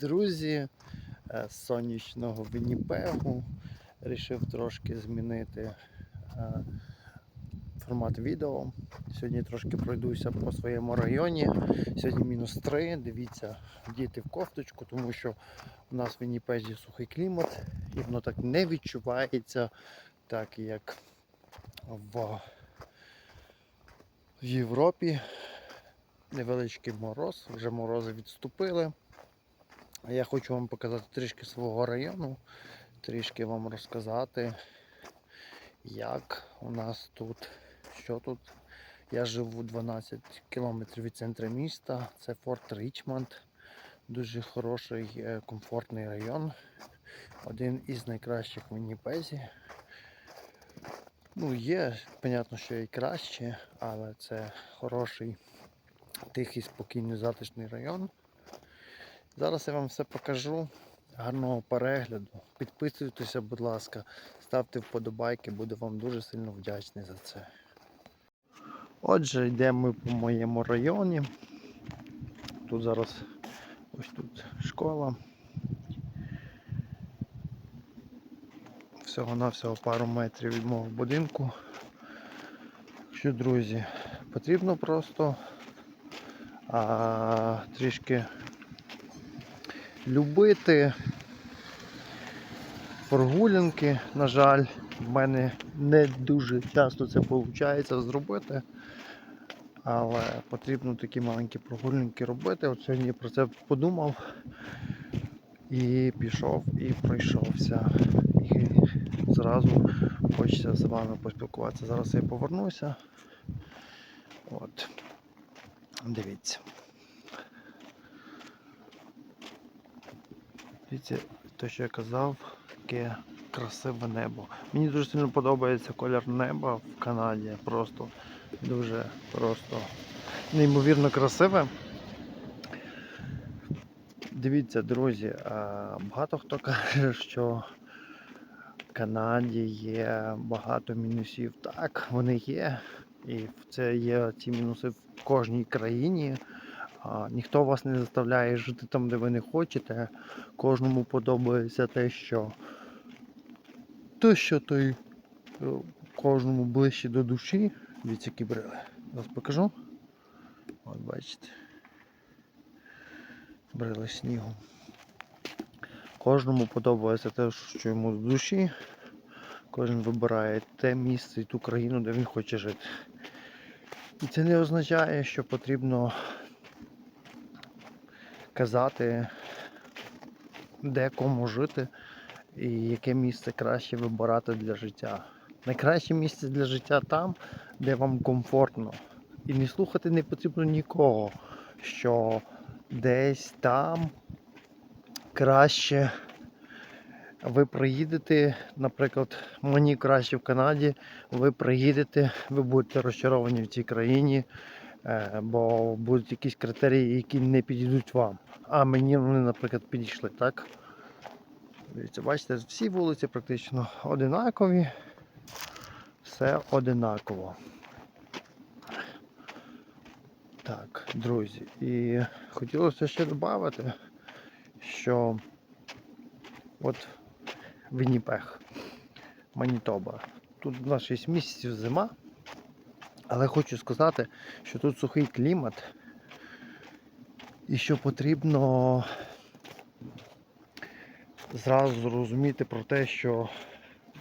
Друзі, е, з сонячного Вінніпегу рішив трошки змінити е, формат відео. Сьогодні трошки пройдуся по своєму районі. Сьогодні мінус 3. Дивіться, діти в кофточку, тому що у нас в Вінніпезі сухий клімат і воно так не відчувається, так як в, в Європі. Невеличкий мороз, вже морози відступили. Я хочу вам показати трішки свого району, трішки вам розказати, як у нас тут, що тут. Я живу 12 кілометрів від центру міста. Це Форт Річмонд. Дуже хороший, е, комфортний район. Один із найкращих в Вінніпезі. Ну, є, понятно, що і краще, але це хороший, тихий, спокійний, затишний район. Зараз я вам все покажу. Гарного перегляду. Підписуйтеся, будь ласка, ставте вподобайки, буду вам дуже сильно вдячний за це. Отже, йдемо ми по моєму районі. Тут зараз ось тут школа. Всього-навсього пару метрів від мого будинку. Що, друзі, потрібно просто а, трішки любити прогулянки, на жаль, в мене не дуже часто це виходить зробити. Але потрібно такі маленькі прогулянки робити. От сьогодні я про це подумав і пішов і пройшовся. І зразу хочеться з вами поспілкуватися. Зараз я повернуся. От. Дивіться. Дивіться, те, що я казав, таке красиве небо. Мені дуже сильно подобається колір неба в Канаді. Просто дуже просто неймовірно красиве. Дивіться, друзі, багато хто каже, що в Канаді є багато мінусів. Так, вони є. І це є ці мінуси в кожній країні. Ніхто вас не заставляє жити там, де ви не хочете. Кожному подобається те, що те, що той е, кожному ближче до душі. Дивіться, які брили. Зараз покажу. От бачите. Брили снігу. Кожному подобається те, що йому до душі. Кожен вибирає те місце і ту країну, де він хоче жити. І це не означає, що потрібно казати, де кому жити і яке місце краще вибирати для життя. Найкраще місце для життя там, де вам комфортно. І не слухати не потрібно нікого, що десь там краще ви приїдете, наприклад, мені краще в Канаді, ви приїдете, ви будете розчаровані в цій країні, бо будуть якісь критерії, які не підійдуть вам. А мені вони, наприклад, підійшли, так? Дивіться, бачите, всі вулиці практично одинакові. Все одинаково. Так, друзі, і хотілося ще додати, що от Вінніпех, Манітоба. Тут у нас 6 місяців зима, але хочу сказати, що тут сухий клімат і що потрібно зразу зрозуміти про те, що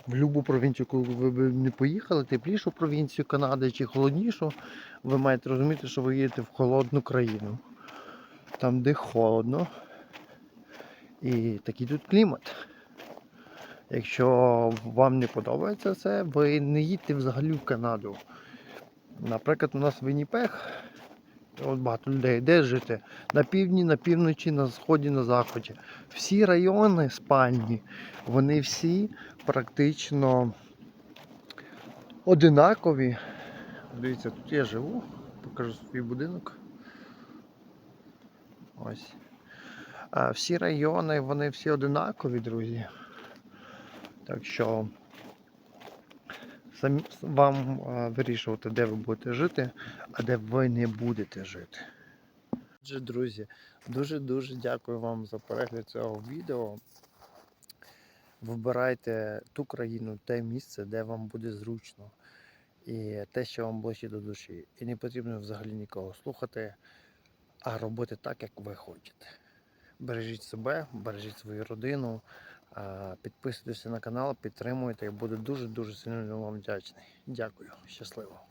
в будь-яку провінцію, коли ви б не поїхали, теплішу провінцію Канади чи холоднішу, ви маєте розуміти, що ви їдете в холодну країну. Там, де холодно. І такий тут клімат. Якщо вам не подобається це, ви не їдьте взагалі в Канаду. Наприклад, у нас Вінніпех, от багато людей де жити? На півдні, на півночі, на сході, на заході. Всі райони спальні, вони всі практично одинакові. Дивіться, тут я живу, покажу свій будинок. Ось. А всі райони, вони всі одинакові, друзі. Так що вам вирішувати, де ви будете жити, а де ви не будете жити. Отже, друзі, дуже-дуже дякую вам за перегляд цього відео. Вибирайте ту країну, те місце, де вам буде зручно. І те, що вам ближче до душі. І не потрібно взагалі нікого слухати, а робити так, як ви хочете. Бережіть себе, бережіть свою родину, а, підписуйтесь на канал, підтримуйте. Я буду дуже-дуже сильно вам вдячний. Дякую, щасливо.